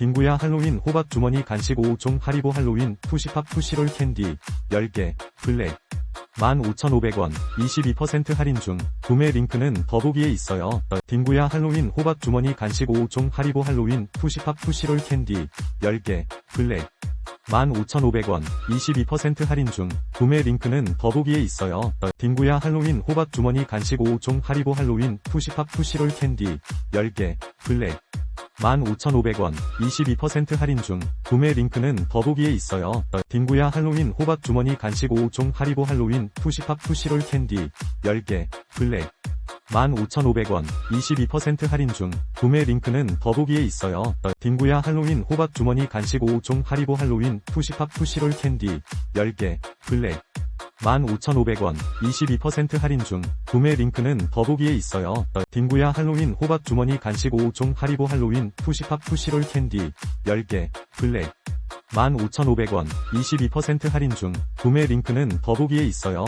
딩구야 할로윈 호박 주머니 간식 5종 하리보 할로윈 푸시팝 푸시롤 캔디 10개 블랙 15,500원 22% 할인 중 구매 링크는 더보기에 있어요. 딩구야 할로윈 호박 주머니 간식 5종 하리보 할로윈 푸시팝 푸시롤 캔디 10개 블랙 15,500원 22% 할인 중 구매 링크는 더보기에 있어요. 딩구야 할로윈 호박 주머니 간식 5종 하리보 할로윈 푸시팝 푸시롤 캔디 10개 블랙 15,500원 22% 할인 중 구매 링크는 더보기에 있어요. 딩구야 할로윈 호박 주머니 간식 5종 하리보 할로윈 푸시팝 푸시롤 캔디 10개 블랙 15,500원 22% 할인 중 구매 링크는 더보기에 있어요. 딩구야 할로윈 호박 주머니 간식 5종 하리보 할로윈 푸시팝 푸시롤 캔디 10개 블랙 15,500원 22% 할인 중 구매 링크는 더보기에 있어요. 딩구야 할로윈 호박 주머니 간식 5종 하리보 할로윈 푸시팝 푸시롤 캔디 10개 블랙 15,500원 22% 할인 중 구매 링크는 더보기에 있어요.